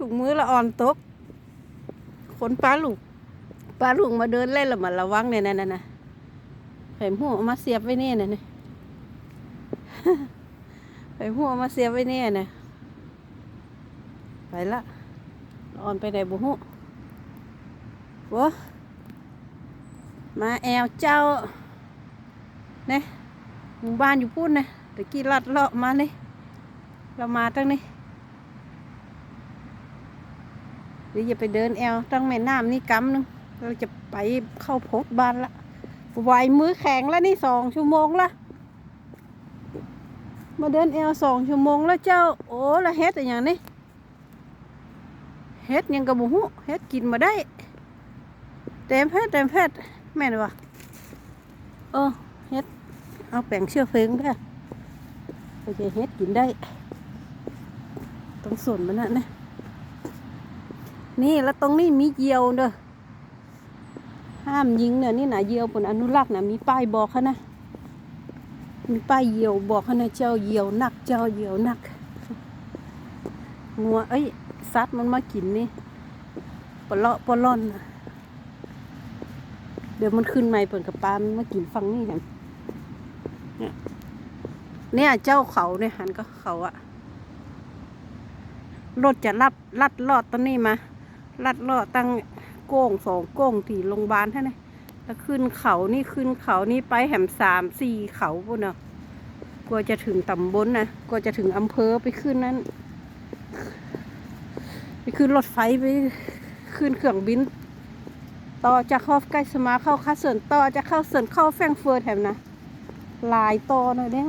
ถุงมือละอ่อนตกคนปลาลูกปลาลูกมาเดินเล่นละมาระวังเนี่ยนั่นน่ะไข่หัวเอามาเสียบไว้เนี่ยน่ะเนี่ยไข่หัวเอามาเสียบไว้เนี่ยน่ะไปละอ่อนไปไหนบุหุวะมาแอวเจ้าเนี่ยหมู่บ้านอยู่พูดนะตะกี้ลัดเลาะมาเนี่ยเรามาตั้งนี่ เดี๋ยวจะไปเดินแอลตั้งแม่น้ำนี่กำนึงเราจะไปเข้าโพสบ้านละไหวมือแข็งแล้วนี่สองชั่วโมงละมาเดินแอลสองชั่วโมงแล้วเจ้า โอ้ละเฮ็ดอะไรอย่างนี้เฮ็ดยังกระบุหุเฮ็ดกินมาได้เต็มเพชรเต็มเพชรแม่นวะเออเฮ็ดเอาแป้งเชื่อเฟิงไปโอเคเฮ็ดกินได้ ต้องส่วนมันนะเนี่ย นี่แล้วตรงนี้มีเหยียวเด้อห้ามยิงเนี่ยนี่นะเหยียวเป็นอนุรักษ์นะมีป้ายบอกเขานะมีป้ายเหยียวบอกเขานะเจ้าเหยียวนัก เจ้าเหยียวนักงัวเอ้ยสัตว์มันมากินนี่ปลาเลาะปล่อนนะเดี๋ยวมันขึ้นใหม่เปิดกับปลามันมากินฟังนี่เห็นเนี่ยเนี่ยเจ้าเขาเนี่ยหันก็เขาอะรถจะรับลัดลอดตอนนี้มา ลัดเลอดตั้งโก้งสองโก้งที่โรงพยาบาลท่านนี่แล้วขึ้นเขานี่ขึ้นเขานี่ไปแหมสามสี่เขาปุ่นเนาะกลัวจะถึงตำบลนะกลัวจะถึงอำเภอไปขึ้นนั้น ไปขึ้นรถไฟไปขึ้นเครื่องบิน ต่อจากเข้าใกล้สมาเข้าคาเซินต่อจะเข้าเซินเข้าแฟงเฟิร์แถมนะหลายต่อเลยเนี่ย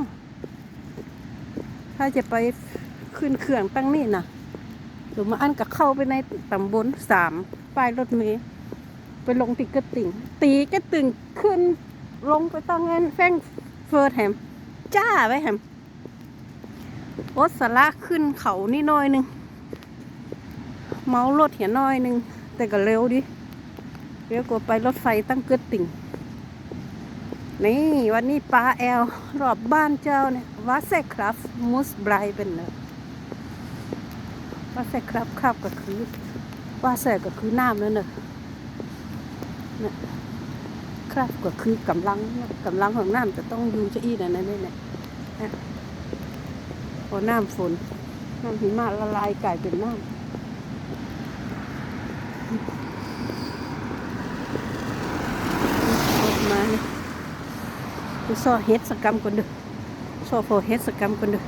ถ้าจะไปขึ้นเครื่องตั้งนี่นะ หรือมาอันกับเข้าไปในตำบลสามป้ายรถเมล์ไปลงติกระติ่ง ตีกระติ่งขึ้น ลงไปตั้งเงินแฟงเฟิร์ดแฮม จ้าไว้แฮมรถสาระขึ้นเขานี่น้อยหนึง เมารถเหียน้อยหนึง แต่ก็เร็วดิเร็วกว่าไปรถไฟตั้งเกระติ่งนี่วันนี้ปลาแอล รอบบ้านเจ้าเนี่ยวาเซคราฟมูสไบรเป็นเนอะ ว่าใส่ครับครับก็คือ ว่าใส่ก็คือน้ำนั่นนอะเนี่ยครับก็คือกำลังกำลังของน้ำจะต้องยู่จะอีนั่นนั่นนี่นี่ยนะพอน้ำฝนน้ำหิมะละลายกลายเป็นน้ำมาเนี่ยไปซ่อเฮ็ดสกรรมกันเด้อซอโฟเฮ็ดสกรรมกันเด้อ